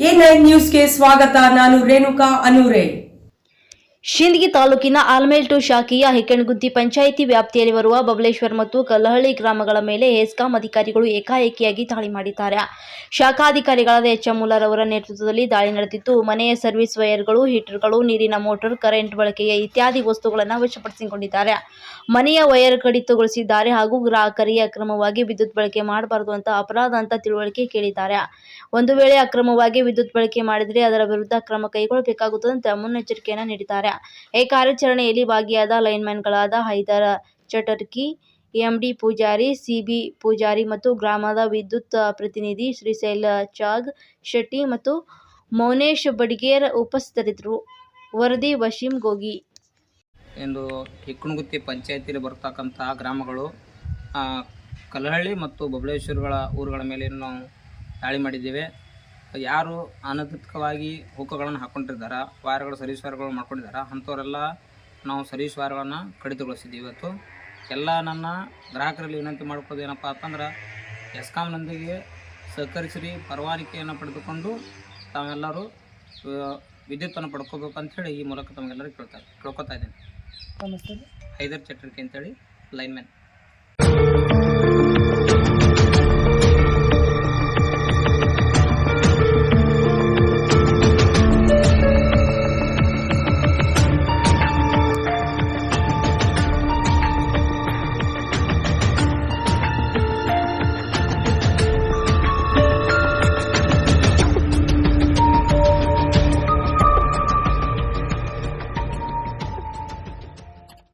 A nine ನ್ಯೂಸ್ಗೆ ಸ್ವಾಗತ ನಾನು ರೇಣುಕಾ ಅನೂರೆ. ಶಿಂದಗಿ ತಾಲೂಕಿನ ಆಲ್ಮೇಲ್ಟು ಶಾಖೆಯ ಹೆಕ್ಕಣಗುದ್ದಿ ಪಂಚಾಯಿತಿ ವ್ಯಾಪ್ತಿಯಲ್ಲಿ ಬರುವ ಬಬಲೇಶ್ವರ್ ಮತ್ತು ಕಲ್ಲಹಳ್ಳಿ ಗ್ರಾಮಗಳ ಮೇಲೆ ಹೆಸ್ಕಾಂ ಅಧಿಕಾರಿಗಳು ಏಕಾಏಕಿಯಾಗಿ ದಾಳಿ ಮಾಡಿದ್ದಾರೆ. ಶಾಖಾಧಿಕಾರಿಗಳಾದ ಎಚ್ ಅವರ ನೇತೃತ್ವದಲ್ಲಿ ದಾಳಿ ನಡೆದಿದ್ದು, ಮನೆಯ ಸರ್ವಿಸ್ ವೈರ್ಗಳು ಹೀಟರ್ಗಳು, ನೀರಿನ ಮೋಟಾರ್, ಕರೆಂಟ್ ಬಳಕೆಯ ಇತ್ಯಾದಿ ವಸ್ತುಗಳನ್ನು ವಶಪಡಿಸಿಕೊಂಡಿದ್ದಾರೆ. ಮನೆಯ ವೈರ್ ಕಡಿತಗೊಳಿಸಿದ್ದಾರೆ ಹಾಗೂ ಗ್ರಾಹಕರಿಗೆ ಅಕ್ರಮವಾಗಿ ವಿದ್ಯುತ್ ಬಳಕೆ ಮಾಡಬಾರದು ಅಂತ ಅಪರಾಧ ಅಂತ ತಿಳುವಳಿಕೆ ಕೇಳಿದ್ದಾರೆ. ಒಂದು ವೇಳೆ ಅಕ್ರಮವಾಗಿ ವಿದ್ಯುತ್ ಬಳಕೆ ಮಾಡಿದರೆ ಅದರ ವಿರುದ್ಧ ಕ್ರಮ ಕೈಗೊಳ್ಳಬೇಕಾಗುತ್ತದೆ ಅಂತ ಮುನ್ನೆಚ್ಚರಿಕೆಯನ್ನು ನೀಡಿದ್ದಾರೆ. ಈ ಕಾರ್ಯಾಚರಣೆಯಲ್ಲಿ ಭಾಗಿಯಾದ ಲೈನ್ಮನ್ಗಳಾದ ಹೈದರ ಚಟರ್ಕಿ, ಎಂಡಿ ಪೂಜಾರಿ, ಸಿಬಿ ಪೂಜಾರಿ ಮತ್ತು ಗ್ರಾಮದ ವಿದ್ಯುತ್ ಪ್ರತಿನಿಧಿ ಶ್ರೀಶೈಲ ಚಾಗ್, ಶೆಟ್ಟಿ ಮತ್ತು ಮೌನೇಶ್ ಬಡಿಗೇರ್ ಉಪಸ್ಥಿತರಿದ್ದರು. ವರದಿ ವಶೀಂ ಗೋಗಿ. ಎಂದು ಹಿಕ್ಕಣಗುತ್ತಿ ಪಂಚಾಯತಿಯಲ್ಲಿ ಬರ್ತಕ್ಕಂಥ ಗ್ರಾಮಗಳು ಕಲ್ಲಹಳ್ಳಿ ಮತ್ತು ಬಬಲೇಶ್ವರಗಳ ಊರುಗಳ ಮೇಲೆ ನಾವು ದಾಳಿ ಮಾಡಿದ್ದೇವೆ. ಯಾರು ಅನಧಿಕವಾಗಿ ಹುಕ್ಕುಗಳನ್ನು ಹಾಕ್ಕೊಂಡಿದ್ದಾರೆ ವಾರಗಳು ಸರ್ವಿಸ್ ವಾರಗಳು ಮಾಡ್ಕೊಂಡಿದ್ದಾರೆ ಅಂಥವರೆಲ್ಲ ನಾವು ಸರ್ವಿಸ್ ವಾರಗಳನ್ನು ಕಡಿತಗೊಳಿಸಿದ್ದೀವಿ ಇವತ್ತು. ಎಲ್ಲ ನನ್ನ ಗ್ರಾಹಕರಲ್ಲಿ ವಿನಂತಿ ಮಾಡ್ಕೋದು ಏನಪ್ಪ ಅಂತಂದ್ರೆ ಎಸ್ಕಾಂನೊಂದಿಗೆ ಸಹಕರಿಸಿರಿ ಪರವಾನಿಕೆಯನ್ನು ಪಡೆದುಕೊಂಡು ತಾವೆಲ್ಲರೂ ವಿದ್ಯುತ್ತನ್ನು ಪಡ್ಕೋಬೇಕು ಅಂಥೇಳಿ ಈ ಮೂಲಕ ತಮಗೆಲ್ಲರೂ ಕೇಳ್ತಾರೆ ಕೇಳ್ಕೊತಾ ಇದ್ದೀನಿ. ಹೈದರ್ ಚಟರ್ಕಿ ಅಂತೇಳಿ ಲೈನ್ಮ್ಯಾನ್.